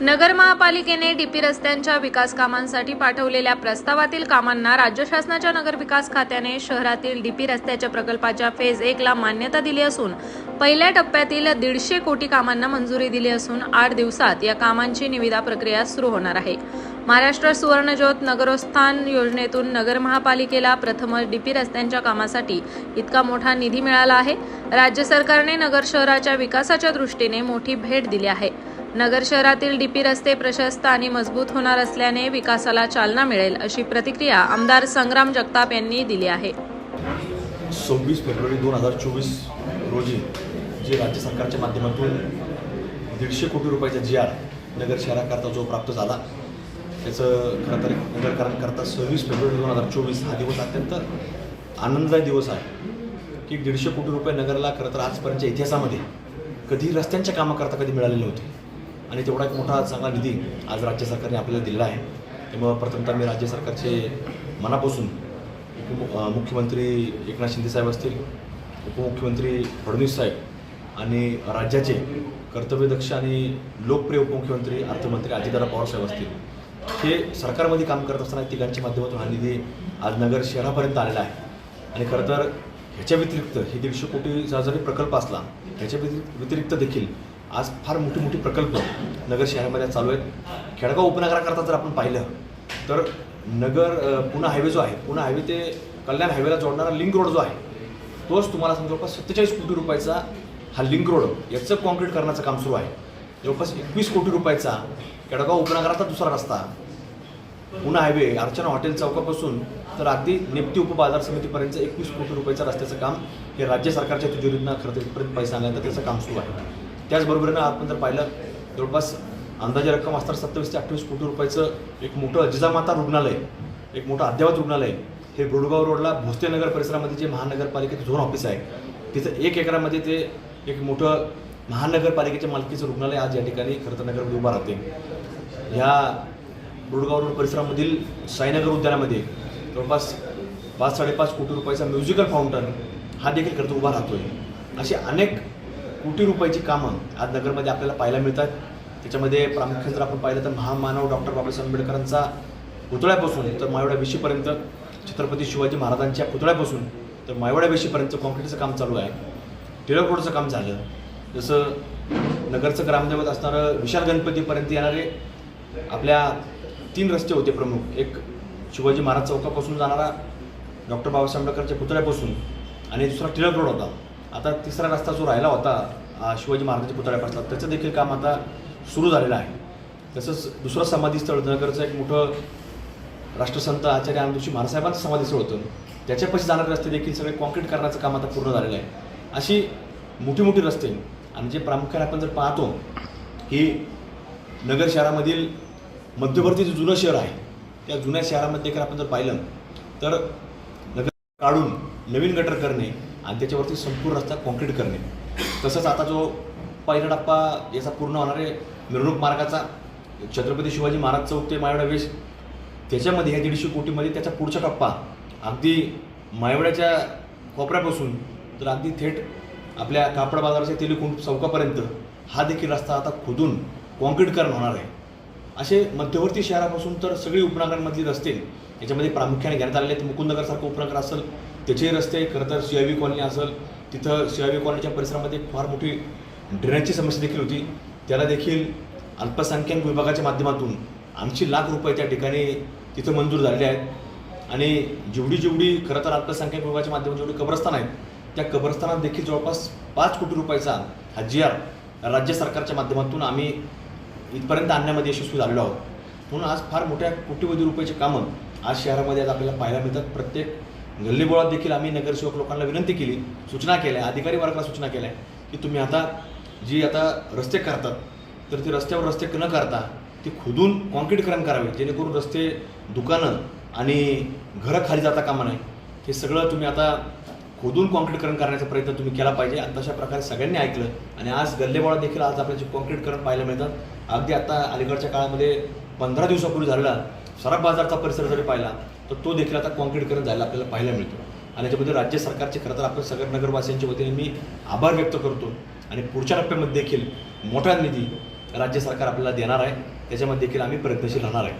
नगर महापालिकेने डीपी रस्त्यांच्या विकास कामांसाठी पाठवलेल्या प्रस्तावातील कामांना राज्य शासनाच्या नगर विकास खात्याने शहरातील डीपी रस्त्याच्या प्रकल्पाच्या फेज एक ला मान्यता दिली असून पहिल्या टप्प्यातील दीडशे कोटी कामांना मंजुरी दिली असून आठ दिवसात या कामांची निविदा प्रक्रिया सुरू होणार आहे. महाराष्ट्र सुवर्णज्योत नगरोत्थान योजनेतून नगर महापालिकेला प्रथमच डीपी रस्त्यांच्या कामासाठी इतका मोठा निधी मिळाला आहे. राज्य सरकारने नगर शहराच्या विकासाच्या दृष्टीने मोठी भेट दिली आहे. नगर शहरातील डीपी रस्ते प्रशस्त आणि मजबूत होणार असल्याने विकासाला चालना मिळेल अशी प्रतिक्रिया आमदार संग्राम जगताप यांनी दिली आहे. सव्वीस फेब्रुवारी दोन हजार चोवीस रोजी जे राज्य सरकारच्या माध्यमातून दीडशे कोटी रुपयाचा जी आर नगर शहराकरता जो प्राप्त झाला त्याचं खरं तर नगरकरांकरता सव्वीस फेब्रुवारी दोन हजार चोवीस हा दिवस अत्यंत आनंददायी दिवस आहे. की दीडशे कोटी रुपये नगरला खरं तर आजपर्यंतच्या इतिहासामध्ये कधी रस्त्यांच्या कामाकरता कधी मिळालेले नव्हते. आणि तेवढा एक मोठा चांगला निधी आज राज्य सरकारने आपल्याला दिला आहे. त्यामुळं प्रथमतः मी राज्य सरकारचे मनापासून उप मुख्यमंत्री एकनाथ शिंदे साहेब असतील उपमुख्यमंत्री फडणवीस साहेब आणि राज्याचे कर्तव्यदक्ष आणि लोकप्रिय उपमुख्यमंत्री अर्थमंत्री अजितदादा पवार साहेब असतील. हे सरकारमध्ये काम करत असताना तिघांच्या माध्यमातून हा निधी आज नगर शहरापर्यंत आलेला आहे. आणि खरं तर ह्याच्या व्यतिरिक्त हे दीडशे कोटीचा जरी प्रकल्प असला ह्याच्या व्यतिरिक्त व्यतिरिक्त देखील आज फार मोठी मोठी प्रकल्प नगर शहरामध्ये चालू आहेत. खेडगाव उपनगराकरता जर आपण पाहिलं तर नगर पुणे हायवे जो आहे पुणे हायवे ते कल्याण हायवेला जोडणारा लिंक रोड जो आहे तोच तुम्हाला समजा जवळपास सत्तेचाळीस कोटी रुपयाचा हा लिंक रोड याचं कॉन्क्रीट करण्याचं काम सुरू आहे. जवळपास एकवीस कोटी रुपयाचा केडगाव उपनगराचा दुसरा रस्ता. पुणे हायवे अर्चना हॉटेल चौकापासून तर अगदी निपटी उपबाजार समितीपर्यंत एकवीस कोटी रुपयाचं रस्त्याचं काम हे राज्य सरकारच्या तिजोरीतनं खरं तर पैसा आणल्यानंतर त्याचं काम सुरू आहे. त्याचबरोबरीनं आपण जर पाहिलं जवळपास अंदाजे रक्कम असतात सत्तावीस ते अठ्ठावीस कोटी रुपयाचं एक मोठं जिजामाता रुग्णालय एक मोठं अद्ययावत रुग्णालय हे बोडगाव रोडला भोसलेनगर परिसरामध्ये जे महानगरपालिकेचं झोन ऑफिस आहे तिथं एक एकरामध्ये ते एक मोठं महानगरपालिकेच्या मालकीचं रुग्णालय आज या ठिकाणी खरं तर नगरमध्ये उभा राहते. ह्या गुडगाव रोड परिसरामधील साईनगर उद्यानामध्ये जवळपास पाच साडेपाच कोटी रुपयाचा म्युझिकल फाउंटन हा देखील खर्च उभा राहतोय. अशी अनेक कोटी रुपयाची कामं आज नगरमध्ये आपल्याला पाहायला मिळतात. त्याच्यामध्ये प्रामुख्याने जर आपण पाहिलं तर महामानव डॉक्टर बाबासाहेब आंबेडकरांचा पुतळ्यापासून तर मायवड्या वेशीपर्यंत छत्रपती शिवाजी महाराजांच्या पुतळ्यापासून तर मायवड्या वेशीपर्यंत कॉन्क्रीटचं काम चालू आहे. टिळक रोडचं काम झालं. जसं नगरचं ग्रामदैवत असणारं विशाल गणपतीपर्यंत येणारे आपल्या तीन रस्ते होते प्रमुख. एक शिवाजी महाराज चौकापासून जाणारा डॉक्टर बाबासाहेब आंबेडकरच्या पुतळ्यापासून आणि दुसरा टिळक रोड होता. आता तिसरा रस्ता जो राहिला होता शिवाजी महाराजांच्या पुतळ्यापासून त्याचं देखील काम आता सुरू झालेलं आहे. तसंच दुसरं समाधीस्थळ नगरचं एक मोठं राष्ट्रसंत आचार्य आनंदोशी महाराजसाहेबांचं समाधीस्थळ होतं. त्याच्यापाशी जाणारे रस्ते देखील सगळे कॉन्क्रीट करण्याचं काम आता पूर्ण झालेलं आहे. अशी मोठी मोठी रस्ते आणि जे प्रामुख्याने आपण जर पाहतो की नगर शहरामधील मध्यवर्ती जे जुनं शहर आहे त्या जुन्या शहरामध्ये जर आपण जर पाहिलं तर नगर काढून नवीन गटर करणे आणि त्याच्यावरती संपूर्ण रस्ता कॉन्क्रीट करणे. तसंच आता जो पहिला टप्पा याचा पूर्ण होणारे मिरवणूक मार्गाचा छत्रपती शिवाजी महाराज चौक ते मायवडा वेश त्याच्यामध्ये ह्या दीडशे कोटीमध्ये त्याचा पुढचा टप्पा अगदी मायवड्याच्या कोपऱ्यापासून तर अगदी थेट आपल्या कापड बाजाराच्या तेलुकुंड चौकापर्यंत हा देखील रस्ता आता खोदून कॉन्क्रीटकरण होणार आहे. असे मध्यवर्ती शहरापासून तर सगळी उपनगरांमधली रस्ते याच्यामध्ये प्रामुख्याने घेण्यात आलेले आहेत. मुकुंदनगरसारखं उपनगर असेल त्याचे रस्ते खरं तर सी आय व्ही कॉलनी असेल तिथं सी आय व्ही कॉलनीच्या परिसरामध्ये फार मोठी ड्रेनेजची समस्या देखील होती. त्याला देखील अल्पसंख्याक विभागाच्या माध्यमातून ऐंशी लाख रुपये त्या ठिकाणी तिथं मंजूर झालेले आहेत. आणि जेवढी जेवढी खरं तर अल्पसंख्याक विभागाच्या माध्यमातून जेवढी कब्रस्तान आहेत त्या कब्रस्तानात देखील जवळपास पाच कोटी रुपयाचा हा जी आर राज्य सरकारच्या माध्यमातून आम्ही इथपर्यंत आणण्यामध्ये यशस्वी झालेलो आहोत. म्हणून आज फार मोठ्या कोटीवधी रुपयाची कामं आज शहरामध्ये आज आपल्याला पाहायला मिळतात. प्रत्येक गल्लीबोळात देखील आम्ही नगरसेवक लोकांना विनंती केली सूचना केल्या अधिकारी वर्गाला सूचना केल्या की तुम्ही आता जी आता रस्ते करतात तर ते रस्त्यावर रस्ते न करता ते खोदून कॉन्क्रीटकरण करावे जेणेकरून रस्ते दुकानं आणि घरं खाली जाता कामा नाही हे सगळं तुम्ही आता खोदून कॉन्क्रीटकरण करण्याचा प्रयत्न तुम्ही केला पाहिजे. आणि तशा प्रकारे सगळ्यांनी ऐकलं. आणि आज गल्लेबोळा देखील आज आपल्याला जे कॉन्क्रीटकरण पाहायला मिळतात अगदी आता अलीकडच्या काळामध्ये पंधरा दिवसापूर्वी झालेला सराफ बाजारचा परिसर जरी पाहिला तर तो देखील आता कॉन्क्रीटकरण जायला आपल्याला पाहायला मिळतो. आणि याच्याबद्दल राज्य सरकारचे खरं तर आपण सगळ्या नगरवासियांच्या वतीने मी आभार व्यक्त करतो. आणि पुढच्या टप्प्यामध्ये देखील मोठा निधी राज्य सरकार आपल्याला देणार आहे. त्याच्यामध्ये देखील आम्ही प्रयत्नशील राहणार आहे.